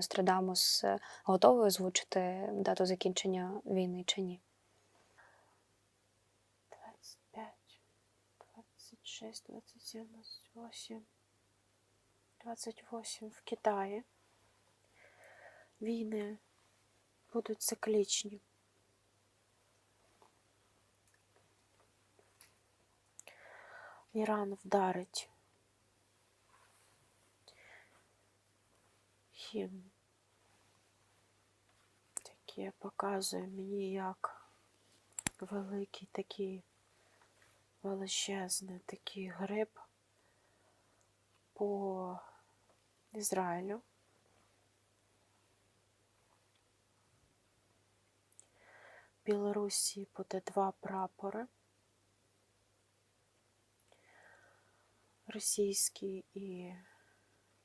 Нострадамус е, готовий озвучити дату закінчення війни чи ні? 25, 26, 27, 28, 28 в Китаї. Війни будуть циклічні. Іран вдарить їм. Таке показує мені як великий такий величезний такий гриб по Ізраїлю. В Білорусі буде два прапори. Російський і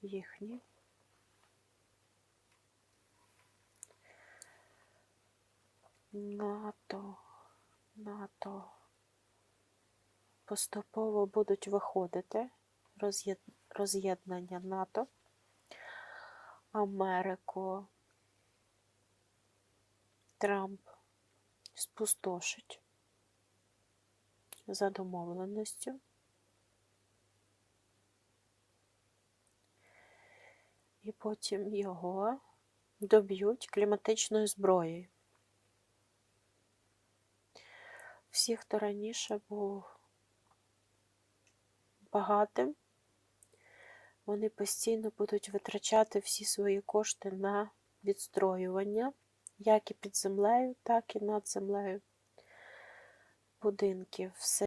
їхній. НАТО, НАТО поступово будуть виходити роз'єд- роз'єднання НАТО, Америку, Трамп спустошить за домовленістю. І потім його доб'ють кліматичною зброєю. Всі, хто раніше був багатим, вони постійно будуть витрачати всі свої кошти на відстроювання, як і під землею, так і над землею будинків.